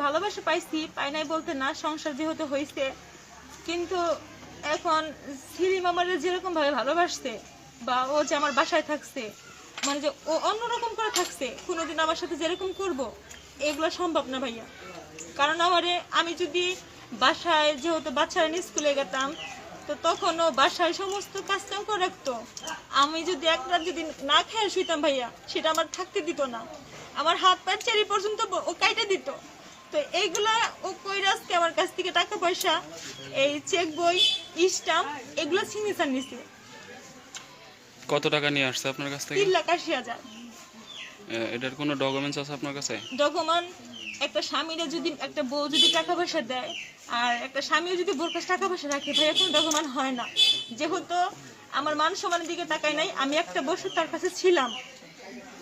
ভালোবাসা পাইছি, পাই নাই বলতে না, সংসার যেহেতু হয়েছে কিন্তু এখন সিলিম আমার যেরকম ভাবে ভালোবাসছে, বা ও যে আমার বাসায় থাকছে মানে যে ও অন্যরকম করে থাকছে, কোনোদিন আমার সাথে যেরকম করব, এগুলো সম্ভব না ভাইয়া। কারণ আমারে, আমি যদি বাসায়, যেহেতু বাচ্চারা স্কুলে গেতাম, তো তখন ও বাসায় সমস্ত কাজকাম করে রাখতো। আমি যদি এক রাত যদি না খেয়ে শুইতাম ভাইয়া, সেটা আমার থাকতে দিত না। আমার হাত পা চারি পর্যন্ত ও কাইটে দিত। তো এইগুলা ও কইরাজকে আমার কাছ থেকে টাকা পয়সা এই চেক বই স্টাম্প এগুলো সিগনেচার নিছে। কত টাকা নিয়ে আসছে আপনার কাছ থেকে? তিন লাখ আশি হাজার। এটার কোনো ডকুমেন্টস আছে আপনার কাছে? ডকুমেন্ট একটা স্বামীরে যদি একটা বউ যদি টাকা পয়সা দেয় আর একটা স্বামীও যদি বোর কাছে টাকা পয়সা রাখে ভাইয়া কোনো ডকুমেন্ট হয় না। যেহেতু আমার মান সম্মানের দিকে তাকাই নাই আমি একটা বছর তার কাছে ছিলাম।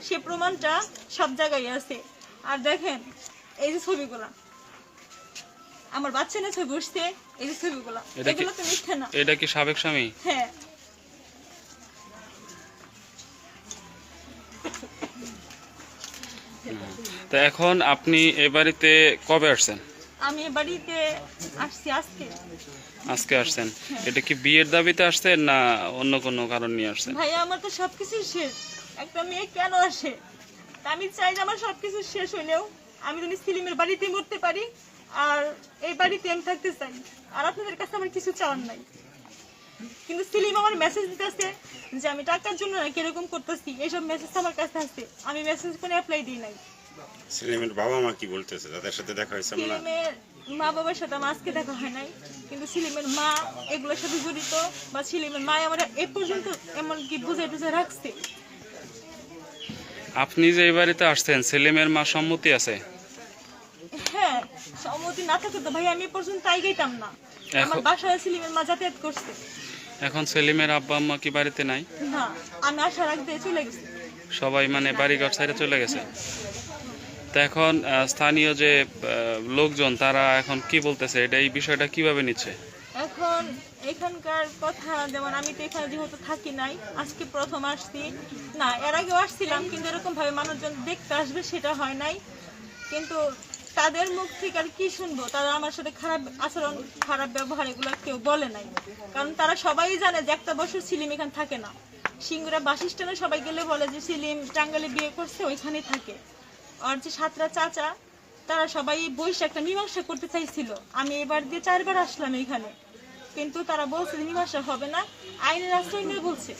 সে প্রমাণটা সব জায়গায় আছে। আর দেখেন এই যে ছবিগুলা। আমার বাচ্চা না ছবি উঠছে এই যে ছবিগুলা। এগুলো তো মিথ্যে না। এটা কি সাবেক স্বামী? হ্যাঁ। তো এখন আপনি এ বাড়িতে কবে আসছেন? আমি এ বাড়িতে আসছি আজকে। আজকে আসছেন। এটা কি বিয়ের দাবিতে আসছেন না অন্য কোনো কারণ নিয়ে আসছেন? ভাইয়া আমার তো সবকিছু শেষ। একটা মেয়ে কেন আসে? আমি চাই যে আমার সবকিছু শেষ হইলেও আমি যদি সিলিমের বাড়িতে মরতে পারি আর এই বাড়িতে আমি থাকতে চাই আর আপনাদের কাছে আমার কিছু চাওয়ার নাই। কিন্তু সিলিম আমার মেসেজ দিতেছে যে আমি টাকার জন্য না কীরকম করতেছি এইসব মেসেজ আমার কাছে আছে আমি মেসেজ কোনো অ্যাপ্লাই দিই নাই। সেলিমের বাবা মা কি বলতেছে? তাদের সাথে দেখা হয়েছে আপনার সিলিমের মা বাবার সাথে আমার আজকে দেখা হয় নাই কিন্তু সিলিমের মা এগুলোর সাথে জড়িত বা সিলিমের মা আমার এ পর্যন্ত এমন এমনকি বুঝে টুঝে রাখছে। আপনি যে এই বাড়িতে আসছেন সেলিমের মা সম্মতি আছে? না থাকতো তো ভাই আমি পর্যন্ত তাই গেতাম না। আমার এখন- বাসায় সিলিমের মা যাতায়াত করছে। এখন সেলিমের আব্বা আম্মা কি বাড়িতে নাই? না আমি আসার আগ চলে গেছি। সবাই মানে বাড়িঘর সাইডে চলে গেছে। তো এখন স্থানীয় যে লোকজন তারা এখন কি বলতেছে? এটা এই বিষয়টা কীভাবে নিচ্ছে? এখন এখানকার কথা যেমন আমি তো এখানে যেহেতু থাকি নাই আজকে প্রথম আসছি। না এর আগেও আসছিলাম কিন্তু এরকম ভাবে মানুষজন দেখতে আসবে সেটা হয় নাই। কিন্তু তাদের মুখ থেকে আর কি শুনব? তারা আমার সাথে খারাপ আচরণ, খারাপ ব্যবহার এগুলো কেউ বলে নাই। কারণ তারা সবাই জানে যে একটা বছর সিলিম এখানে থাকে না। সিঙ্গুরা বাস সবাই গেলে বলে যে সিলিম টাঙ্গালে বিয়ে করছে, ওইখানেই থাকে। আর যে সাতরা চাচা, তারা সবাই বসে একটা মীমাংসা করতে চাইছিল। আমি এবার দিয়ে চারবার আসলাম এখানে। কিন্তু তারা বলছে মীমাংসা হবে না। আইনের আশ্রয় নিয়ে বলছে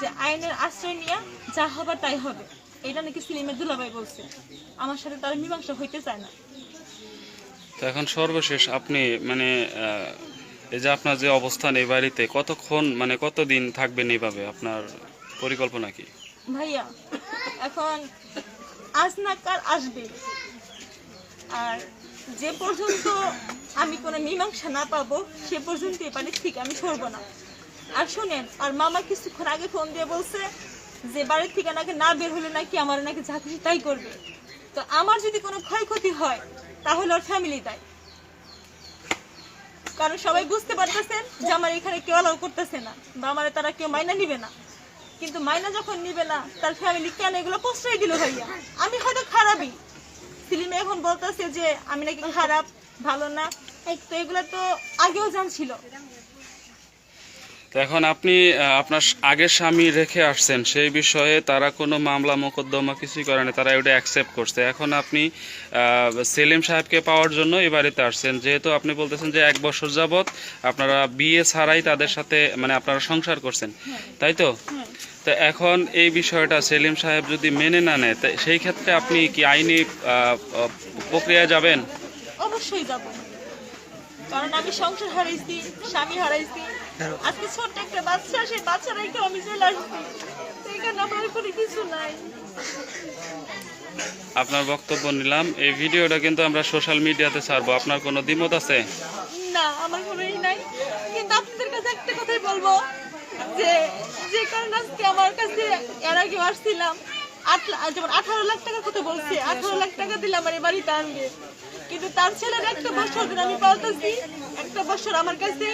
যে আইনের আশ্রয় নিয়ে যা হবার তাই হবে। এটা নাকি সিলিমের দুলাভাই বলছে। আমার সাথে তারা মীমাংসা হইতে চায় না। তো এখন সর্বশেষ আপনি মানে এই যে আপনার যে অবস্থান এই বাড়িতে কতক্ষণ মানে কতদিন থাকবেন এইভাবে? আপনার পরিকল্পনা কি? ভাইয়া এখন আজ না কাল আসবে। আর যে পর্যন্ত আমি কোনো মীমাংসা না পাবো সে পর্যন্ত এ বাড়ির থেকে আমি সরবো না। আর শোনেন আর মামা কিছুক্ষণ আগে ফোন দিয়ে বলছে যে বাড়ির থেকে নাকি না বের হলে নাকি আমার নাকি যা খুশি তাই করবে। তো আমার যদি কোনো ক্ষয়ক্ষতি হয়, তাহলে ওর ফ্যামিলি দায় কারণ সবাই বুঝতে পারতেছেন যে আমার এখানে কেউ অ্যালাউ করতেছে না, বা আমার তারা কেউ মাইনা নিবে না। কিন্তু মাইনা যখন নিবে না, তার ফ্যামিলি কেন এগুলো প্রশ্রয় দিল ভাইয়া? আমি হয়তো খারাপই। সিলিমে এখন বলতেছে যে, আমি নাকি খারাপ, ভালো না। তো এগুলো তো আগেও জানছিল। তো এখন আপনি আপনার আগের স্বামী রেখে আসছেন সেই বিষয়ে তারা কোনো মামলা মোকদ্দমা কিছুই করেনি তারা ওটা অ্যাকসেপ্ট করছে। এখন আপনি সেলিম সাহেবকে পাওয়ার জন্য এই বাড়িতে আসছেন। যেহেতু আপনি বলতেছেন যে এক বছর যাবৎ আপনারা বিয়ে ছাড়াই তাদের সাথে মানে আপনারা সংসার করছেন তাই তো? তো এখন এই বিষয়টা সেলিম সাহেব যদি মেনে না নেয় তা সেই ক্ষেত্রে আপনি কি আইনি আহ, যাবেন? অবশ্যই যাব। কারণ আমি সংসার হারাইছি স্বামী হারাইছি। আজকে ছোট্ট একটা বাচ্চা সেই বাচ্চা রেখে আমি চলে আসছি এখানে আমার কোনো কিছু নাই। আপনার বক্তব্য নিলাম। এই ভিডিওটা কিন্তু আমরা সোশ্যাল মিডিয়াতে ছাড়বো। আপনার কোনো দ্বিমত আছে? না আমার কোনোই নাই। কিন্তু আপনাদের কাছে একটা কথাই বলব যে যে কারণে আজকে আমার কাছে এর আগে আসছিলাম। আট যেমন আঠারো লাখ টাকা কথা বলছে আঠারো লাখ টাকা দিলে আমার বাড়িতে আনবে। কিন্তু তার ছেলের একটা বছর আমি পাল্টাছি একটা বছর আমার কাছে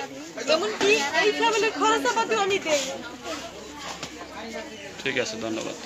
এমনকি এই ফ্যামিলির খরচাপাতিও আমি দেই। ঠিক আছে ধন্যবাদ।